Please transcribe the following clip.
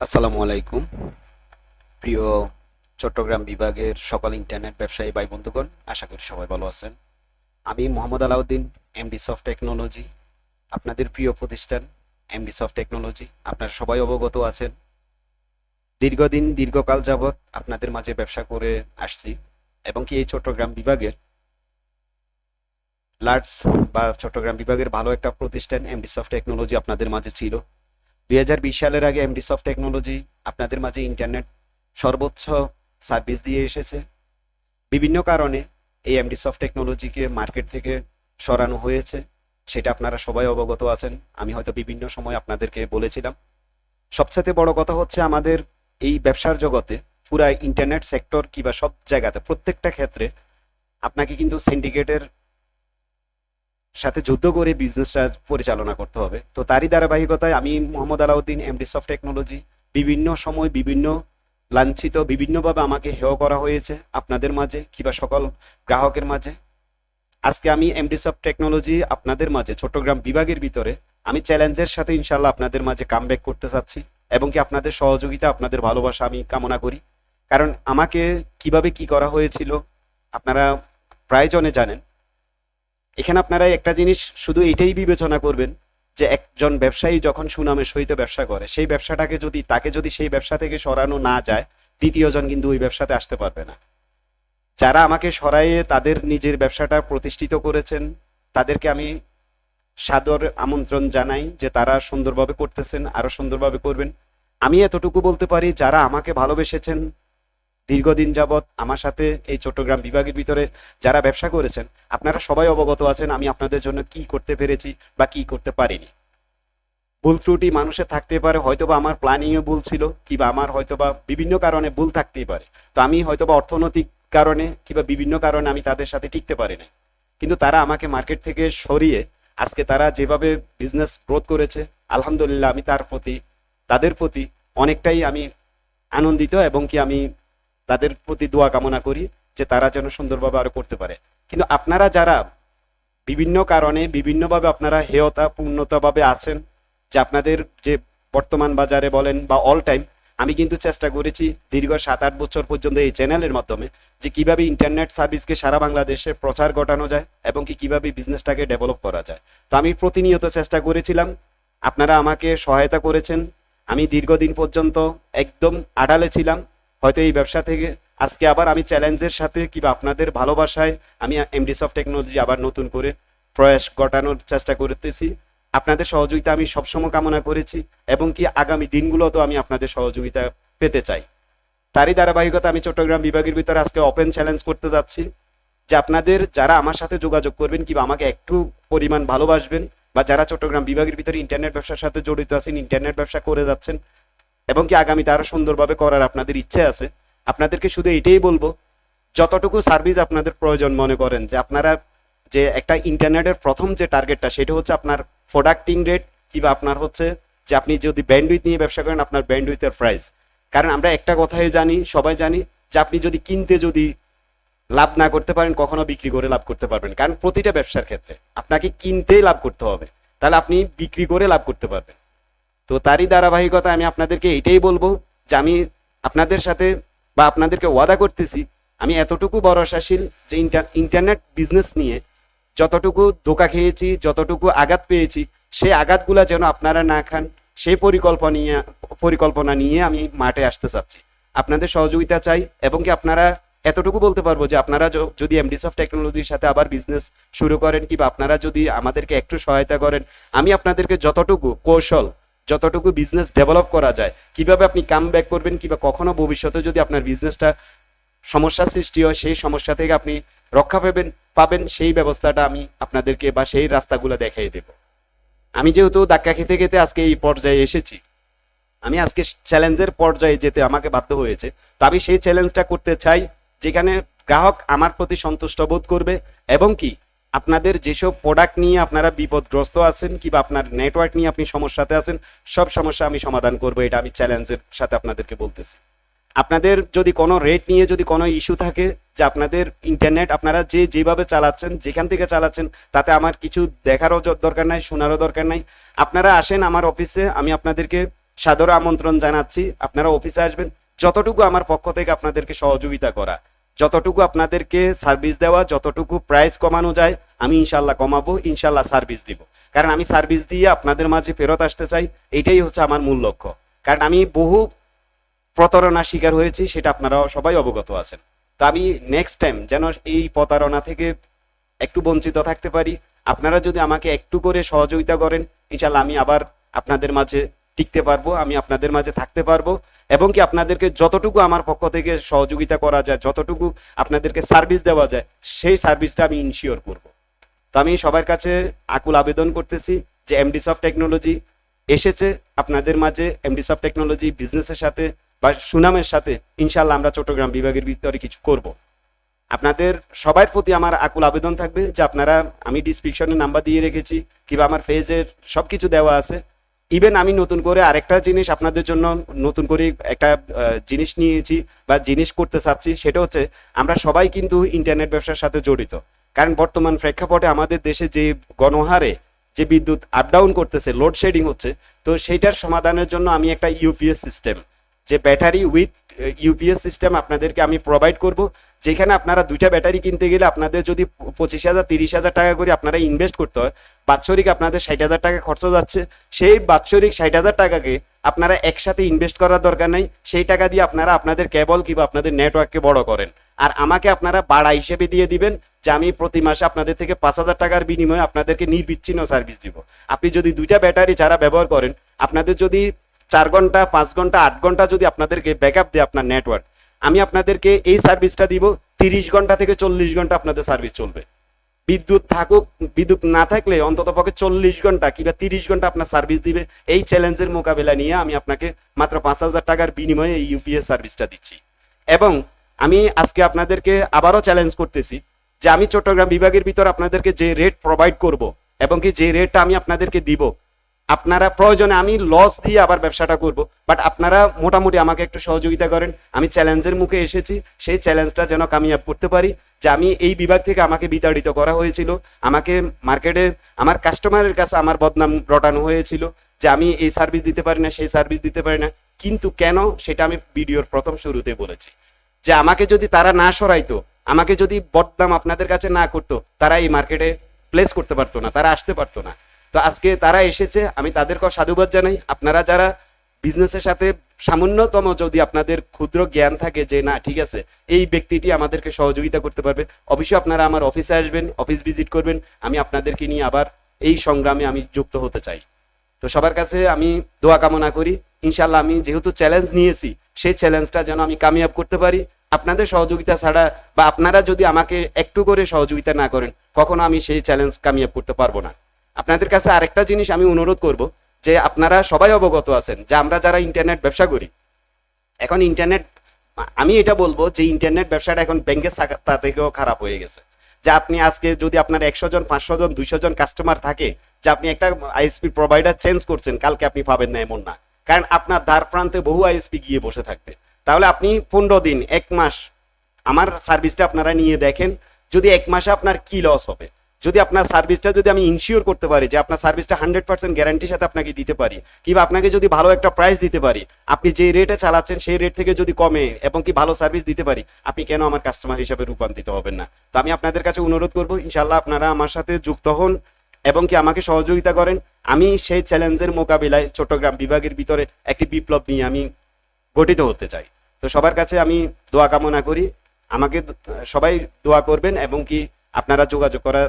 আসসালামু আলাইকুম। প্রিয় চট্টগ্রাম বিভাগের সকল ইন্টারনেট ব্যবসায়ী ভাই বন্ধুগণ, আশা করি সবাই ভালো আছেন। আমি Mohammad Alauddin MD soft technology আপনাদের প্রিয় প্রতিষ্ঠান এমডি সফট টেকনোলজি আপনারা সবাই অবগত আছেন। দীর্ঘদিন, দীর্ঘকাল যাবৎ আপনাদের মাঝে ব্যবসা করে আসছি এবং কি এই চট্টগ্রাম বিভাগের লার্জ বা চট্টগ্রাম বিভাগের ভালো একটা প্রতিষ্ঠান এমডি সফট টেকনোলজি আপনাদের মাঝে ছিল। দুই হাজার বিশ সালের আগে এমডি সফট টেকনোলজি আপনাদের মাঝে ইন্টারনেট সর্বোচ্চ সার্ভিস দিয়ে এসেছে। বিভিন্ন কারণে এই এমডি সফট টেকনোলজিকে মার্কেট থেকে সরানো হয়েছে। সেটা আপনারা সবাই অবগত আছেন। আমি হয়তো বিভিন্ন সময় আপনাদেরকে বলেছিলাম। সবচেয়ে বড় কথা হচ্ছে আমাদের এই ব্যবসার জগতে পুরা ইন্টারনেট সেক্টর কিংবা সব জায়গাতে প্রত্যেকটা ক্ষেত্রে আপনাকে কিন্তু সিন্ডিকেটের সাথে যুদ্ধ করে বিজনেসটা পরিচালনা করতে হবে। তো তারই ধারাবাহিকতায় আমি Mohammad Alauddin MD soft technology বিভিন্ন সময় বিভিন্ন লাঞ্ছিত, বিভিন্নভাবে আমাকে হেয় করা হয়েছে আপনাদের মাঝে কিংবা সকল গ্রাহকের মাঝে। আজকে আমি এমডি সফট টেকনোলজি আপনাদের মাঝে, চট্টগ্রাম বিভাগের ভিতরে আমি চ্যালেঞ্জের সাথে ইনশাল্লাহ আপনাদের মাঝে কামব্যাক করতে চাচ্ছি এবং কি আপনাদের সহযোগিতা, আপনাদের ভালোবাসা আমি কামনা করি। কারণ আমাকে কীভাবে কি করা হয়েছিল আপনারা প্রায় জনে জানেন এখানে আপনারা একটা জিনিস শুধু এটাই বিবেচনা করবেন যে একজন ব্যবসায়ী যখন সুনামের সহিত ব্যবসা করে, সেই ব্যবসাটাকে যদি, তাকে যদি সেই ব্যবসা থেকে সরানো না যায়, তৃতীয়জন কিন্তু ওই ব্যবসাতে আসতে পারবে না। যারা আমাকে সরাইয়ে তাদের নিজের ব্যবসাটা প্রতিষ্ঠিত করেছেন, তাদেরকে আমি সাদর আমন্ত্রণ জানাই যে তারা সুন্দরভাবে করতেছেন আরও সুন্দরভাবে করবেন। আমি এতটুকু বলতে পারি, যারা আমাকে ভালোবেসেছেন দীর্ঘদিন যাবৎ আমার সাথে এই চট্টগ্রাম বিভাগের ভিতরে যারা ব্যবসা করেছেন, আপনারা সবাই অবগত আছেন আমি আপনাদের জন্য কি করতে পেরেছি বা কি করতে পারিনি। ভুল ত্রুটি মানুষের থাকতে পারে, হয়তোবা আমার প্ল্যানিংয়ে ভুল ছিল, কিংবা আমার হয়তোবা বিভিন্ন কারণে ভুল থাকতেই পারে। তো আমি হয়তোবা অর্থনৈতিক কারণে কিংবা বিভিন্ন কারণে আমি তাদের সাথে টিকতে পারি নাই। কিন্তু তারা আমাকে মার্কেট থেকে সরিয়ে আজকে তারা যেভাবে বিজনেস গ্রোথ করেছে, আলহামদুলিল্লাহ আমি তার প্রতি, তাদের প্রতি অনেকটাই আমি আনন্দিত এবং কি আমি তাদের প্রতি দোয়া কামনা করি যে তারা যেন সুন্দরভাবে আরও করতে পারে। কিন্তু আপনারা যারা বিভিন্ন কারণে, বিভিন্নভাবে আপনারা হেয়তা, পূর্ণতাভাবে আছেন, যে আপনাদের যে বর্তমান বাজারে বলেন বা অল টাইম আমি কিন্তু চেষ্টা করেছি দীর্ঘ সাত আট বছর পর্যন্ত এই চ্যানেলের মাধ্যমে যে কীভাবে ইন্টারনেট সার্ভিসকে সারা বাংলাদেশে প্রচার ঘটানো যায় এবং কি কীভাবে বিজনেসটাকে ডেভেলপ করা যায়। তো আমি প্রতিনিয়ত চেষ্টা করেছিলাম, আপনারা আমাকে সহায়তা করেছেন। আমি দীর্ঘদিন পর্যন্ত একদম আড়ালে ছিলাম হয়তো এই ব্যবসা থেকে আজকে আবার আমি চ্যালেঞ্জের সাথে কিংবা আপনাদের ভালোবাসায় আমি এমডি সফট টেকনোলজি আবার নতুন করে প্রয়াস ঘটানোর চেষ্টা করতেছি। আপনাদের সহযোগিতা আমি সবসময় কামনা করেছি এবং কি আগামী দিনগুলোতেও আমি আপনাদের সহযোগিতা পেতে চাই। তারই ধারাবাহিকতা আমি চট্টগ্রাম বিভাগের ভিতরে আজকে ওপেন চ্যালেঞ্জ করতে যাচ্ছি যে আপনাদের যারা আমার সাথে যোগাযোগ করবেন কিংবা আমাকে একটু পরিমাণ ভালোবাসবেন বা যারা চট্টগ্রাম বিভাগের ভিতরে ইন্টারনেট ব্যবসার সাথে জড়িত আছেন, ইন্টারনেট ব্যবসা করে যাচ্ছেন এবং কি আগামীতে আরও সুন্দরভাবে করার আপনাদের ইচ্ছে আছে, আপনাদেরকে শুধু এটাই বলব, যতটুকু সার্ভিস আপনাদের প্রয়োজন মনে করেন, যে আপনারা যে একটা ইন্টারনেটের প্রথম যে টার্গেটটা সেটা হচ্ছে আপনার প্রোডাক্টিং রেট কিংবা আপনার হচ্ছে যে আপনি যদি ব্যান্ডউইথ নিয়ে ব্যবসা করেন, আপনার ব্যান্ডউইথের প্রাইস কারণ আমরা একটা কথাই জানি, সবাই জানি যে আপনি যদি কিনতে যদি লাভ না করতে পারেন, কখনো বিক্রি করে লাভ করতে পারবেন কারণ প্রতিটা ব্যবসার ক্ষেত্রে আপনাকে কিনতেই লাভ করতে হবে। তাহলে আপনি বিক্রি করে লাভ করতে পারবেন। তো তারই ধারাবাহিকতা আমি আপনাদেরকে এটাই বলব যে আমি আপনাদের সাথে বা আপনাদেরকে ওয়াদা করতেছি, আমি এতটুকু ভরসাশীল যে ইন্টার- ইন্টারনেট বিজনেস নিয়ে যতটুকু ধোকা খেয়েছি, যতটুকু আঘাত পেয়েছি, সেই আঘাতগুলা যেন আপনারা না খান, সেই পরিকল্পনা পরিকল্পনা নিয়ে আমি মাঠে আসতে চাচ্ছি। আপনাদের সহযোগিতা চাই এবং কি আপনারা এতটুকু বলতে পারব যে আপনারা যদি এমডিস অফ টেকনোলজির সাথে আবার বিজনেস শুরু করেন কিংবা আপনারা যদি আমাদেরকে একটু সহায়তা করেন, আমি আপনাদেরকে যতটুকু কৌশল যতটুকু বিজনেস ডেভেলপ করা যায়, কীভাবে আপনি কাম ব্যাক করবেন কিংবা কখনো ভবিষ্যতে যদি আপনার বিজনেসটা সমস্যা সৃষ্টি হয়, সেই সমস্যা থেকে আপনি রক্ষা পাবেন পাবেন, সেই ব্যবস্থাটা আমি আপনাদেরকে বা সেই রাস্তাগুলো দেখাই দেব। আমি যেহেতু ধাক্কা খেতে খেতে আজকে এই পর্যায়ে এসেছি, আমি আজকে চ্যালেঞ্জের পর্যায়ে যেতে আমাকে বাধ্য হয়েছে, তো আমি সেই চ্যালেঞ্জটা করতে চাই, যেখানে গ্রাহক আমার প্রতি সন্তুষ্ট বোধ করবে এবং কি আপনাদের যেসব প্রোডাক্ট নিয়ে আপনারা বিপদগ্রস্ত আছেন কিংবা আপনার নেটওয়ার্ক নিয়ে আপনি সমস্যাতে আছেন, সব সমস্যা আমি সমাধান করব, এটা আমি চ্যালেঞ্জের সাথে আপনাদেরকে বলতেছি। আপনাদের যদি কোনো রেট নিয়ে যদি কোনো ইস্যু থাকে যে আপনাদের ইন্টারনেট আপনারা যে যেভাবে চালাচ্ছেন, যেখান থেকে চালাচ্ছেন, তাতে আমার কিছু দেখারও দরকার নাই, শোনারও দরকার নাই। আপনারা আসেন আমার অফিসে আমি আপনাদেরকে সাদর আমন্ত্রণ জানাচ্ছি। আপনারা অফিসে আসবেন। যতটুকু আমার পক্ষ থেকে আপনাদেরকে সহযোগিতা করা। যতটুকু আপনাদেরকে সার্ভিস দেওয়া, যতটুকু প্রাইস কমানো যায়, আমি ইনশাল্লাহ কমাবো ইনশাল্লাহ সার্ভিস দিব। কারণ আমি সার্ভিস দিয়ে আপনাদের মাঝে ফেরত আসতে চাই, এটাই হচ্ছে আমার মূল লক্ষ্য। কারণ আমি বহু প্রতারণার শিকার হয়েছি, সেটা আপনারা সবাই অবগত আছেন। তো আমি নেক্সট টাইম যেন এই প্রতারণা থেকে একটু বঞ্চিত থাকতে পারি, আপনারা যদি আমাকে একটু করে সহযোগিতা করেন ইনশাল্লাহ আমি আবার আপনাদের মাঝে টিকতে পারব, আমি আপনাদের মাঝে থাকতে পারব। এবং কি আপনাদেরকে যতটুকু আমার পক্ষ থেকে সহযোগিতা করা যায়, যতটুকু আপনাদেরকে সার্ভিস দেওয়া যায়, সেই সার্ভিসটা আমি ইনশিওর করব। তো আমি সবার কাছে আকুল আবেদন করতেছি যে এমডি সফট টেকনোলজি এসেছে আপনাদের মাঝে। এমডি সফট টেকনোলজি বিজনেসের সাথে বা সুনামের সাথে ইনশাল্লাহ আমরা চট্টগ্রাম বিভাগের ভিতরে কিছু করব। আপনাদের সবার প্রতি আমার আকুল আবেদন থাকবে যে আপনারা আমি ডিসক্রিপশনে নাম্বার দিয়ে রেখেছি, কিংবা আমার ফেজের সব কিছু দেওয়া আছে। ইভেন আমি নতুন করে আরেকটা জিনিস আপনাদের জন্য নতুন করে একটা জিনিস নিয়েছি বা জিনিস করতে চাচ্ছি, সেটা হচ্ছে আমরা সবাই কিন্তু ইন্টারনেট ব্যবসার সাথে জড়িত। কারণ বর্তমান প্রেক্ষাপটে আমাদের দেশে যে গণহারে যে বিদ্যুৎ আপ ডাউন করতেছে লোডশেডিং হচ্ছে, তো সেইটার সমাধানের জন্য আমি একটা ইউপিএস সিস্টেম যে ব্যাটারি উইথ ইউপিএস সিস্টেম আপনাদেরকে আমি প্রোভাইড করব। যেখানে আপনারা দুইটা ব্যাটারি কিনতে গেলে আপনাদের যদি পঁচিশ হাজার, তিরিশ হাজার টাকা করে আপনারা ইনভেস্ট করতে হয়, বাৎসরিক আপনাদের ষাট হাজার টাকা খরচ যাচ্ছে। সেই বাৎসরিক ষাট হাজার টাকাকে আপনারা একসাথে ইনভেস্ট করার দরকার নেই। সেই টাকা দিয়ে আপনারা আপনাদের কেবল কিংবা আপনাদের নেটওয়ার্ককে বড় করেন। আর আমাকে আপনারা বাড়া হিসেবে দিয়ে দিবেন, যে আমি প্রতি মাসে আপনাদের থেকে পাঁচ হাজার টাকার বিনিময়ে আপনাদেরকে নির্বিচ্ছিন্ন সার্ভিস দিব। আপনি যদি দুইটা ব্যাটারি যারা ব্যবহার করেন, আপনাদের যদি চার ঘণ্টা, পাঁচ ঘণ্টা, আট ঘণ্টা যদি আপনাদেরকে ব্যাকআপ দেয় আপনার নেটওয়ার্ক আমি আপনাদেরকে এই সার্ভিসটা দিব, তিরিশ ঘণ্টা থেকে চল্লিশ ঘণ্টা আপনাদের সার্ভিস চলবে। বিদ্যুৎ থাকুক, বিদ্যুৎ না থাকলে অন্তত পক্ষে চল্লিশ ঘণ্টা কিংবা তিরিশ ঘণ্টা আপনার সার্ভিস দিবে। এই চ্যালেঞ্জের মোকাবেলা নিয়ে আমি আপনাকে মাত্র পাঁচ হাজার টাকার বিনিময়ে এই ইউপিএস সার্ভিসটা দিচ্ছি। এবং আমি আজকে আপনাদেরকে আবারও চ্যালেঞ্জ করতেছি যে আমি চট্টগ্রাম বিভাগের ভিতর আপনাদেরকে যে রেট প্রোভাইড করব এবং কি যে রেটটা আমি আপনাদেরকে দিব আপনারা প্রয়োজনে আমি লস দিয়ে আবার ব্যবসাটা করব বাট আপনারা মোটামুটি আমাকে একটু সহযোগিতা করেন। আমি চ্যালেঞ্জের মুখে এসেছি, সেই চ্যালেঞ্জটা যেন কামিয়াব করতে পারি, যে আমি এই বিভাগ থেকে আমাকে বিতাড়িত করা হয়েছিল, আমাকে মার্কেটে আমার কাস্টমারের কাছে আমার বদনাম রটানো হয়েছিল, যে আমি এই সার্ভিস দিতে পারি না, সেই সার্ভিস দিতে পারি না। কিন্তু কেন? সেটা আমি ভিডিওর প্রথম শুরুতে বলেছি। যে আমাকে যদি তারা না সরাইতো, আমাকে যদি বদনাম আপনাদের কাছে না করতো, তারা এই মার্কেটে প্লেস করতে পারতো না, তারা আসতে পারতো না। তো আজকে তারা এসেছে, আমি তাদেরকেও সাধুবাদ জানাই। আপনারা যারা বিজনেসের সাথে সামান্যতম যদি আপনাদের ক্ষুদ্র জ্ঞান থাকে যে না, ঠিক আছে, এই ব্যক্তিটি আমাদেরকে সহযোগিতা করতে পারবে, অবশ্যই আপনারা আমার অফিসে আসবেন অফিস ভিজিট করবেন, আমি আপনাদেরকে নিয়ে আবার এই সংগ্রামে আমি যুক্ত হতে চাই। তো সবার কাছে আমি দোয়া কামনা করি। ইনশাল্লাহ আমি যেহেতু চ্যালেঞ্জ নিয়েছি, সেই চ্যালেঞ্জটা যেন আমি কামিয়াব করতে পারি। আপনাদের সহযোগিতা ছাড়া বা আপনারা যদি আমাকে একটু করে সহযোগিতা না করেন, কখনো আমি সেই চ্যালেঞ্জ কামিয়াব করতে পারব না। আপনাদের কাছে আরেকটা জিনিস আমি অনুরোধ করব, যে আপনারা সবাই অবগত আছেন যে আমরা যারা ইন্টারনেট ব্যবসা করি, এখন ইন্টারনেট, আমি এটা বলব যে ইন্টারনেট ব্যবসাটা এখন ব্যাংকের তা থেকেও খারাপ হয়ে গেছে। যে আপনি আজকে যদি আপনার একশো জন, পাঁচশো জন, দুইশো জন কাস্টমার থাকে, যে আপনি একটা আইএসপি প্রোভাইডার চেঞ্জ করছেন, কালকে আপনি পাবেন না এমন না। কারণ আপনার দ্বার প্রান্তে বহু আইএসপি গিয়ে বসে থাকবে। তাহলে আপনি পনেরো দিন, এক মাস, আমার সার্ভিসটা আপনারা নিয়ে দেখেন, যদি এক মাসে আপনার কি লস হবে। যদি আপনার সার্ভিসটা যদি আমি ইনশিওর করতে পারি, যে আপনার সার্ভিসটা হান্ড্রেড পার্সেন্ট গ্যারান্টির সাথে আপনাকে দিতে পারি, কিংবা আপনাকে যদি ভালো একটা প্রাইস দিতে পারি, আপনি যে রেটে চালাচ্ছেন সেই রেট থেকে যদি কমে এবং কি ভালো সার্ভিস দিতে পারি, আপনি কেন আমার কাস্টমার হিসাবে রূপান্তরিত হবেন না? তো আমি আপনাদের কাছে অনুরোধ করব ইনশাল্লাহ আপনারা আমার সাথে যুক্ত হন এবং কি আমাকে সহযোগিতা করেন। আমি সেই চ্যালেঞ্জের মোকাবিলায় চট্টগ্রাম বিভাগের ভিতরে একটি বিপ্লব নিয়ে আমি গঠিত হতে চাই। তো সবার কাছে আমি দোয়া কামনা করি। আমাকে সবাই দোয়া করবেন এবং কি আপনারা যোগাযোগ করার